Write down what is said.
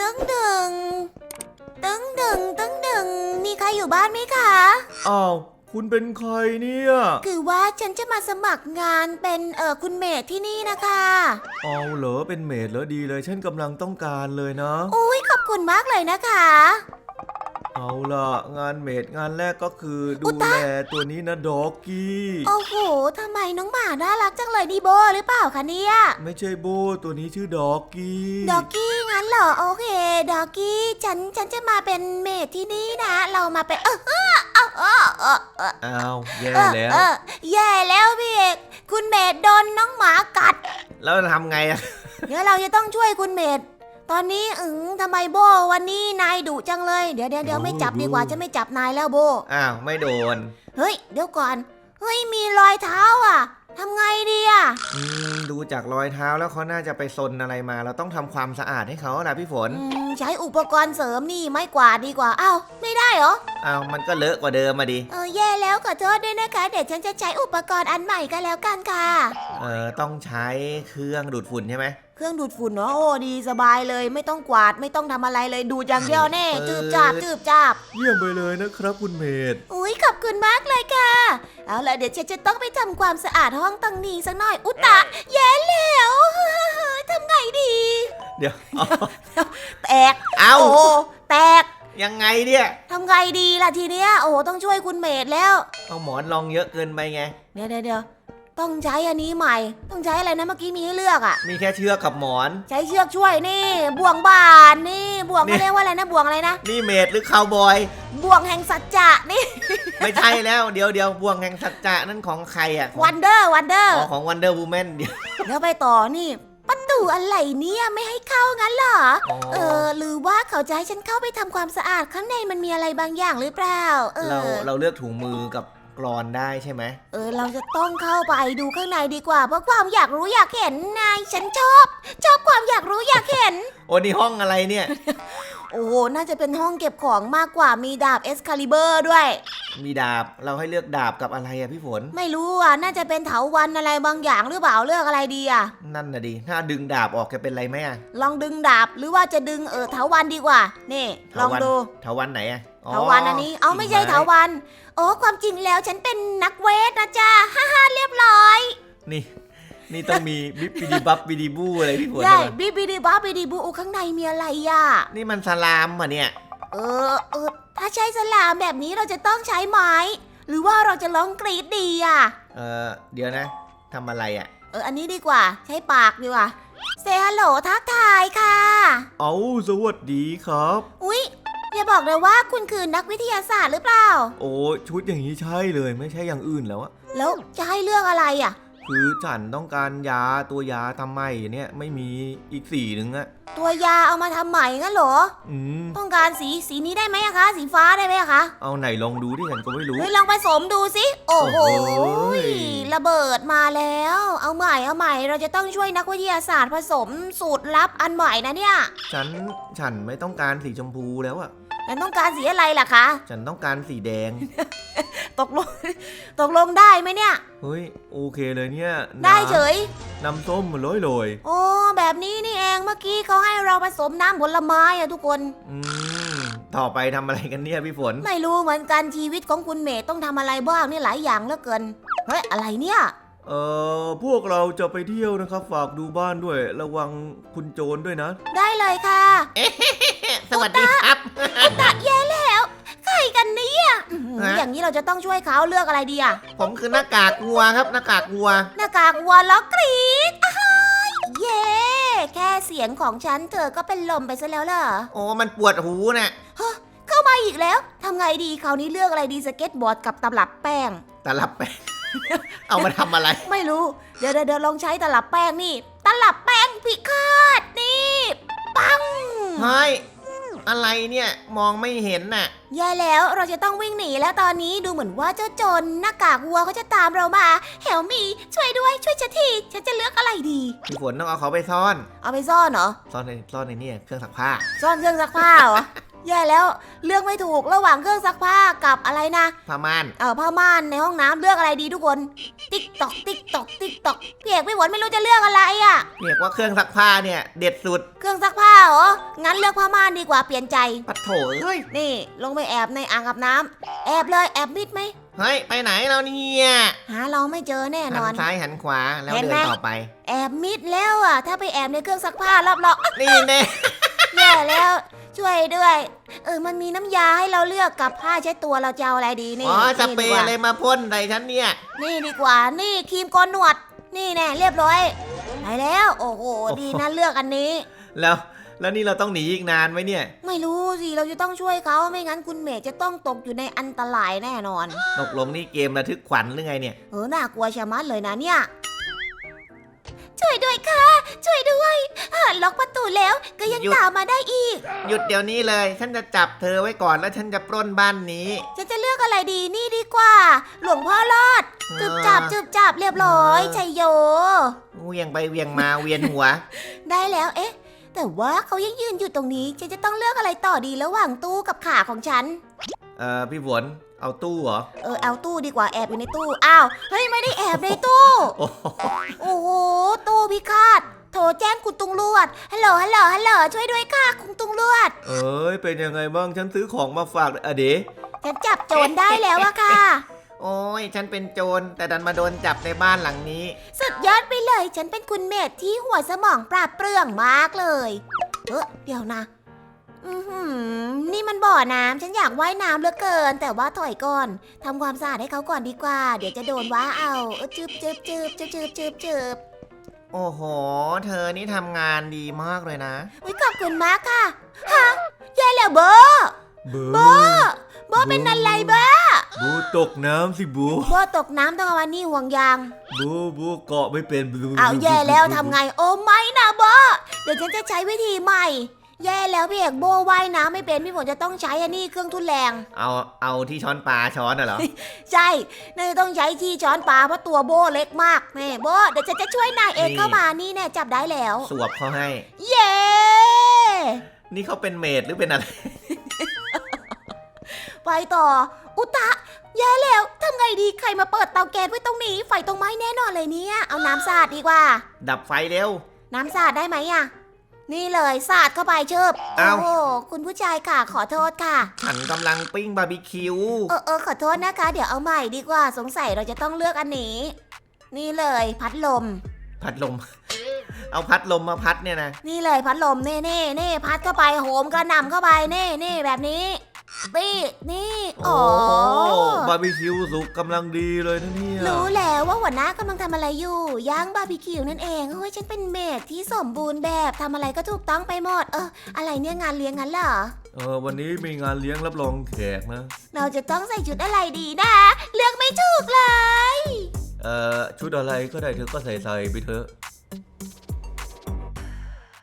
ตึงดึงตึงดึงตึงดึงมีใครอยู่บ้านไหมคะ อ้าว คุณเป็นใครเนี่ย คือว่าฉันจะมาสมัครงานเป็นเออคุณเมดที่นี่นะคะเอาเหรอเป็นเมดเหรอดีเลยฉันกำลังต้องการเลยนะ อุ้ยขอบคุณมากเลยนะคะ เอาล่ะ งานเมดงานแรกก็คืออุดูยตายแลตัวนี้นะดอกกี้โอ้โหทำไมน้องหมาน่ารักจังเลยดีโบหรือเปล่าคะเนี่ย ไม่ใช่โบตัวนี้ชื่อดอกกี้ดอกกี้งั้นเหรอ โอเคดอกกี้ฉันฉันจะมาเป็นเมดที่นี่นะ เรามาเป็นเออเออเออเออเออเอออ้าวแย่เออแล้วเออแย่แล้วพี่เอกคุณเมดโดนน้องหมากัด แล้วทำไงอะเดี๋ยวเราจะต้องช่วยคุณเมด ตอนนี้อึงทำไมโบวันนี้นายดุจังเลย เดี๋ยวเดี๋ยวเดี๋ยวไม่จับดีกว่าจะไม่จับนายแล้วโบ อ้าว ไม่โดน เฮ้ย เดี๋ยวก่อน เฮ้ย มีรอยเท้าอะทำไงดีอะอืมดูจากรอยเท้าแล้วเขาน่าจะไปซนอะไรมา เราต้องทำความสะอาดให้เขาล่ะพี่ฝน อืมใช้อุปกรณ์เสริมนี่ไม้กวาดดีกว่า อ้าวไม่ได้เหรอ อ้าว มันก็เลอะกว่าเดิมมาดิ เออแย่แล้วขอโทษด้วยนะคะ เดี๋ยวฉันจะใช้อุปกรณ์อันใหม่ก็แล้วกันค่ะ เออต้องใช้เครื่องดูดฝุ่นใช่ไหม เครื่องดูดฝุ่นเนาะโอ้ดีสบายเลย ไม่ต้องกวาดไม่ต้องทำอะไรเลยดูดอย่างเดียวแน่เออจืบจับจืบจับ เยี่ยมไปเลยนะครับคุณเมดอุ้ยขอบคุณมากเลยค่ะ เอาละเดี๋ยวฉันจะต้องไปทำความสะอาดห้องตังนี้สักหน่อย อุยตะแย่แล้วทำไงดี เดี๋ยวเอาแตกเอาโอ้แตกยังไงเนี่ยทำไงดีล่ะทีเนี้ยโอ้ต้องช่วยคุณเมดแล้ว เอาหมอนรองเยอะเกินไปไง เดี๋ยวเดี๋ยวเดี๋ยว ต้องใช้อันนี้ใหม่ ต้องใช้อะไรนะเมื่อกี้มีให้เลือกอะมีแค่เชือกกับหมอน ใช้เชือกช่วยนี่ บ่วงบานนี่บ่วงนี่ เขาเรียกว่าอะไรนะบ่วงอะไรนะนี่เมดหรือคาวบอย บ่วงแห่งสัจจะนี่ไม่ใช่แล้วเดี๋ยวเดี๋ยวบ่วงแห่งสัจจะนั่นของใครอะของวันเดอร์วันเดอร์อ๋อของวันเดอร์วูแมนเดี๋ยว แล้วไปต่อนี่ประตูอะไรเนี่ยไม่ให้เข้างั้นเหรออ๋อ เออหรือว่าเขาจะให้ฉันเข้าไปทำความสะอาดข้างในมันมีอะไรบางอย่างหรือเปล่าเอเราอเราเลือกถุงมือกับ กรอนได้ใช่ไหมเออ เราจะต้องเข้าไปดูข้างในดีกว่า เพราะความอยากรู้อยากเห็นนายฉันชอบ ชอบความอยากรู้อยากเห็น โอ้นี่ห้องอะไรเนี่ย โอ้โหน่าจะเป็นห้องเก็บของมากกว่ามีดาบเอสคาลิเบอร์ด้วย มีดาบเราให้เลือกดาบกับอะไรอะพี่ฝน ไม่รู้อะ น่าจะเป็นเถาวันอะไรบางอย่างหรือเปล่าเลือกอะไรดีอะ นั่นน่ะดิถ้าดึงดาบออกจะเป็นไรไหมอะลองดึงดาบหรือว่าจะดึงเออเถาวันดีกว่า นี่ ลองเถาวัลย์ดูเถาวันไหนอะ อ๋อเถาวันอันนี้ เอาไม่ใช่กิ่งเถาวันโอ้ความจริงแล้วฉันเป็นนักเวทนะจ๊ะ ฮ่าฮ่าเรียบร้อย นี่ นี่ต้องมีบิบบิดีบับบิดีบูอะไรพี่ฝนใช่ใช่ไหมบีบีดีบ้าบีดีบูข้างในมีอะไรอะ นี่มันสลามอะเนี่ย เออเออถ้าใช้สลามแบบนี้เราจะต้องใช้ไม้ หรือว่าเราจะร้องกรีดดีอะ เออเดี๋ยวนะทำอะไรอะเออ อันนี้ดีกว่า ใช้ปากดีกว่าเซฮัลโหลทักทายค่ะ เอาสวัสดีครับ อุ๊ย อย่าบอกเลยว่าคุณคือนักวิทยาศาสตร์หรือเปล่า โอ้ชุดอย่างนี้ใช่เลยไม่ใช่อย่างอื่นแล้วอะแล้วจะให้เลือกอะไรอะ คือฉันต้องการยาตัวยาทำไมเนี่ยไม่มีอีกสีหนึ่งอะตัวยาเอามาทำใหม่งั้นเหรอ อืมต้องการสีสีนี้ได้ไหมอะคะ สีฟ้าได้ไหมอะคะเอาไหนลองดูที่ฉันก็ไม่รู้ เฮ้ยลองผสมดูสิ โอ้โห โอ้โห ระเบิดมาแล้ว เอาใหม่เอาใหม่เราจะต้องช่วยนักวิทยาศาสตร์ผสมสูตรลับอันใหม่นะเนี่ย ฉันฉันไม่ต้องการสีชมพูแล้วอะ แล้วต้องการสีอะไรล่ะคะ ฉันต้องการสีแดง ตกลง ตกลงได้ไหมเนี่ย เฮ้ย โอเคเลยเนี่ยน้ำได้เฉย น้ำส้มมันลอยลอยโอ้แบบนี้นี่เองเมื่อกี้เขาให้เราผสมน้ำผลไม้อะทุกคนๆอืมต่อไปทำอะไรกันเนี่ยพี่ฝน ไม่รู้เหมือนกันชีวิตของคุณเมย์ต้องทำอะไรบ้างนี่หลายอย่างเหลือเกิน เฮ้ย อะไรเนี่ยเอ่อพวกเราจะไปเที่ยวนะครับ ฝากดูบ้านด้วย ระวังคุณโจรด้วยนะ ได้เลยค่ะ สวัสดีครับตะแย่แล้ว ใครกันเนี่ยอื้อหือฮะ อย่างนี้เราจะต้องช่วยเขาเลือกอะไรดีอะผมคือหน้ากากวัวครับหน้ากากวัว หน้ากากวัวล้อกรีดอ้ายเย่แค่เสียงของฉันเธอก็เป็นลมไปซะแล้วเหรอ โอ้มันปวดหูน่ะเข้ามาอีกแล้ว ทำไงดีคราวนี้เลือกอะไรดีสเก็ตบอร์ดกับตลับแป้ง ตลับแป้งเอามาทำอะไร ไม่รู้ เดี๋ยวเดี๋ยวเดี๋ยวลองใช้ตลับแป้งนี่ ตลับแป้งพิฆาตนี่ ปัง เฮ้ย อะไรเนี่ยมองไม่เห็นน่ะ แย่แล้วเราจะต้องวิ่งหนีแล้วตอนนี้ดูเหมือนว่าเจ้าโจรหน้ากากวัวเขาจะตามเรามาเฮลมีช่วยด้วยช่วยฉันทีฉันจะเลือกอะไรดี พี่ฝนต้องเอาเขาไปซ่อน เอาไปซ่อนเหรอ ซ่อนในซ่อนในเนี่ยเครื่องซักผ้า ซ่อนเครื่องซักผ้าเหรอ แย่แล้วเลือกไม่ถูกระหว่างเครื่องซักผ้ากับอะไรนะพม่าน เออผ้าม่านในห้องน้ำเลือกอะไรดีทุกคน ติ๊กตอกติ๊กตอกติ๊กตอกพี่เอกพี่ฝนไม่รู้จะเลือกอะไรอะ เรียกว่าเครื่องซักผ้าเนี่ย เด็ดสุดเครื่องซักผ้าเหรอ งั้นเลือกผ้าม่านดีกว่าเปลี่ยนใจ ปัดโถเฮ้ย นี่ลงไปแอบในอ่างอาบน้ำแอบเลยแอบมิดไหม เฮ้ย ไปไหนเราเนี่ยหาเราไม่เจอแน่นหัอนนซ้ายหันขวาแล้วเห็นเดิไหม นต่อไป แอบมิดแล้วอะ ถ้าไปแอบในเครื่องซักผ้ารอบนี่แน่ ๆแย่แล้วช่วยด้วย เออ มันมีน้ำยาให้เราเลือกกับผ้าเช็ดตัวเราจะเอาอะไรดีนี่อ๋อสเปรนี่ดีย์กว่าอะไรมาพ่นใส่ฉันเนี่ยนี่ดีกว่า นี่ครีมโกนหนวด นี่แน่เรียบร้อยไปแล้ว โอ้โห ดีนะเลือกอันนี้ แล้วแล้วนี่เราต้องหนีอีกนานไหมเนี่ย ไม่รู้สิเราจะต้องช่วยเขาไม่งั้นคุณเมย์จะต้องตกอยู่ในอันตรายแน่นอนตกลงนี่เกมระทึกขวัญหรือไงเนี่ยเออน่ากลัวชะมัดเลยนะเนี่ย ช่วยด้วยค่ะ ช่วยด้วยอ่าล็อกประตูแล้วก็ยังหยุด ตามมาได้อีก หยุดเดี๋ยวนี้เลย ฉันจะจับเธอไว้ก่อนแล้วฉันจะปล้นบ้านนี้ ฉันจะเลือกอะไรดีนี่ดีกว่า หลวงพ่อรอดจึบจับจึบจับเรียบร้อยเออชัยโยเวียงไปเวียงมา เวียนหัว ได้แล้วเอ๊ะ แต่ว่าเขายังยืนอยู่ตรงนี้ฉันจะต้องเลือกอะไรต่อดีระหว่างตู้กับขาของฉัน เอ่อพี่ฝนเอาตู้เหรอ เออเอาตู้ดีกว่าแอบอยู่ในตู้ อ้าว เฮ้ยไม่ได้แอบในตู้ โอ้โหโอ้โหตู้ พิฆาตโทรแจ้งคุณตุงลวด ฮัลโหล ฮัลโหล ฮัลโหล ช่วยด้วยค่ะคุณตุงลวด เอ้ย เป็นยังไงบ้าง ฉันซื้อของมาฝากอะเด๋ฉันจับโจรได้แล้วอะค่ะ โอ้ย ฉันเป็นโจร แต่ดันมาโดนจับในบ้านหลังนี้ สุดยอดไปเลย ฉันเป็นคุณเมธที่หัวสมองปราบเปรื่อง มากเลย เออเดี๋ยวนะ อือหือนี่มันบ่อน้ำ ฉันอยากว่ายน้ำเหลือเกิน แต่ว่าถอยก่อน ทำความสะอาดให้เขาก่อนดีกว่า เดี๋ยวจะโดนว่าเอาเออจืบจืบจืบจืบจืบจืบจืบ โอ้โห เธอนี่ทำงานดีมากเลยนะ อุ๊ยขอบคุณมากค่ะ ฮะแย่แล้วเบอบูโบโบเป็นอะไรเบอบูตกน้ำสิบูโบตกน้ำต้องเอาวันนี้ห่วงยาง บูบูเกาะไม่เป็นบูเอาแย่แล้วทำไง โอ้ไม่นะโบเดี๋ยวฉันจะใช้วิธีใหม่ แย่แล้วพี่เอกโบว่ายน้ำไม่เป็นพี่ฝนจะต้องใช้อันนี้เครื่องทุนแรง เอาเอาที่ช้อนปลาช้อนน่ะเหรอ ใช่น่าจะต้องใช้ที่ช้อนปลาเพราะตัวโบเล็กมากแม่โบเดี๋ยวฉันจะช่วยนายเองนี่ เข้ามานี่แน่จับได้แล้ว สวบเขาให้ เย้นี่เขาเป็นเมดหรือเป็นอะไร ไปต่อ อุตะแย่แล้วทำไงดีใครมาเปิดเตาแก๊สไว้ตรงนี้ไฟตรงไม้แน่นอนเลยเนี่ยเอาน้ำสาดดีกว่า ดับไฟเร็ว น้ำสาดได้ไหมอะ นี่เลยสาดเข้าไปเชิบเอ้าโอ้โหคุณผู้ชายค่ะขอโทษค่ะ ฉันกำลังปิ้งบาร์บีคิว เออเออขอโทษนะคะ เดี๋ยวเอาใหม่ดีกว่าสงสัยเราจะต้องเลือกอันนี้ นี่เลยพัดลม พัดลม เอาพัดลมมาพัดเนี่ยนะ นี่เลยพัดลมเน่เน่เน่พัดเข้าไปโหมกระหน่ำเข้าไปเน่เน่แบบนี้ นี่นี่โอ้บาร์บีคิวสุกกำลังดีเลยนะเนี่ยรู้แล้วว่าหัวหน้ากำลังทำอะไรอยู่ย่างบาร์บีคิวนั่นเองเฮ้ยฉันเป็นเมดที่สมบูรณ์แบบทำอะไรก็ถูกต้องไปหมด เออ อะไรเนี่ยงานเลี้ยงงั้นเหรอเออวันนี้มีงานเลี้ยงรับรองแขกนะ เราจะต้องใส่ชุดอะไรดีนะ เลือกไม่ถูกเลย เอ่อชุดอะไรก็ได้เธอก็ใส่ใส่ไปเถอะ